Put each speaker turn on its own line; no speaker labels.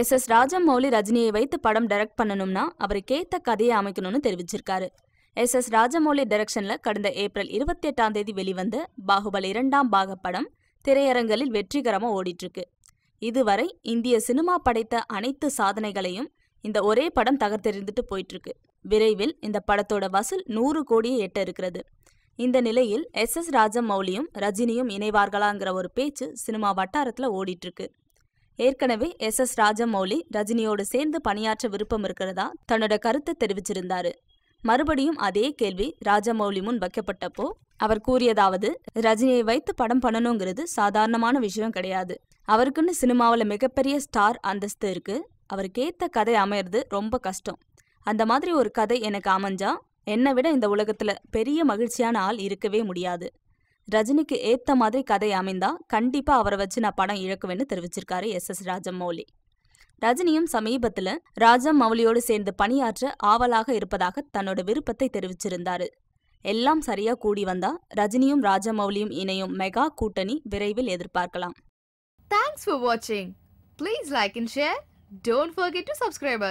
S. S. Rajamouli ரஜினியை வைத்து படம் டைரக்ட் பண்ணணும்னா அவருக்கேத்த கதையை அமைக்கணும்னு தெரிவிச்சிருக்காரு. எஸ். எஸ். ராஜமௌலி டைரக்ஷன்ல கடந்த ஏப்ரல் இருபத்தி எட்டாம் தேதி வெளிவந்த பாகுபலி இரண்டாம் பாக படம் திரையரங்களில் வெற்றிகரமாக ஓடிட்டு இருக்கு இதுவரை இந்திய சினிமா படைத்த அனைத்து சாதனைகளையும் இந்த ஒரே படம் தகர்த்தெறிந்துட்டு போயிட்டு இருக்கு விரைவில் இந்த படத்தோட வசூல் நூறு கோடியை எட்ட இருக்கிறது. இந்த நிலையில் எஸ். எஸ். ராஜமௌலியும் ரஜினியும் இணைவார்களாங்கிற ஒரு பேச்சு சினிமா வட்டாரத்தில் ஓடிட்டு இருக்கு ஏற்கனவே எஸ். எஸ். ராஜமௌலி ரஜினியோடு சேர்ந்து பணியாற்ற விருப்பம் இருக்கிறதா? தன்னோட கருத்தை தெரிவிச்சிருந்தாரு. மறுபடியும் அதே கேள்வி ராஜமௌலி முன் வைக்கப்பட்டப்போ அவர் கூறியதாவது ரஜினியை வைத்து படம் பண்ணணுங்கிறது சாதாரணமான விஷயம் கிடையாது. அவருக்குன்னு சினிமாவில் மிகப்பெரிய ஸ்டார் அந்தஸ்து இருக்கு. அவருக்கேத்த கதை அமையறது ரொம்ப கஷ்டம். அந்த மாதிரி ஒரு கதை எனக்கு அமைஞ்சா என்னை விட இந்த உலகத்துல பெரிய மகிழ்ச்சியான ஆள் இருக்கவே முடியாது. ரஜினிக்கு ஏத்த மாதிரி கதை அமைந்தா கண்டிப்பா அவரை வச்சு நான் படம் இழக்குவேன்னு தெரிவிச்சிருக்காரு எஸ் எஸ் ராஜமௌலி. ரஜினியும் சமீபத்துல ராஜமௌலியோடு சேர்ந்து பணியாற்ற ஆவலாக இருப்பதாக தன்னோட விருப்பத்தை தெரிவிச்சிருந்தாரு. எல்லாம் சரியா கூடி வந்தா ரஜினியும் ராஜமௌலியும் இணையும் மெகா கூட்டணி விரைவில் எதிர்பார்க்கலாம்.
தேங்க்ஸ் ஃபார் வாட்சிங் please like and share don't forget to subscribe.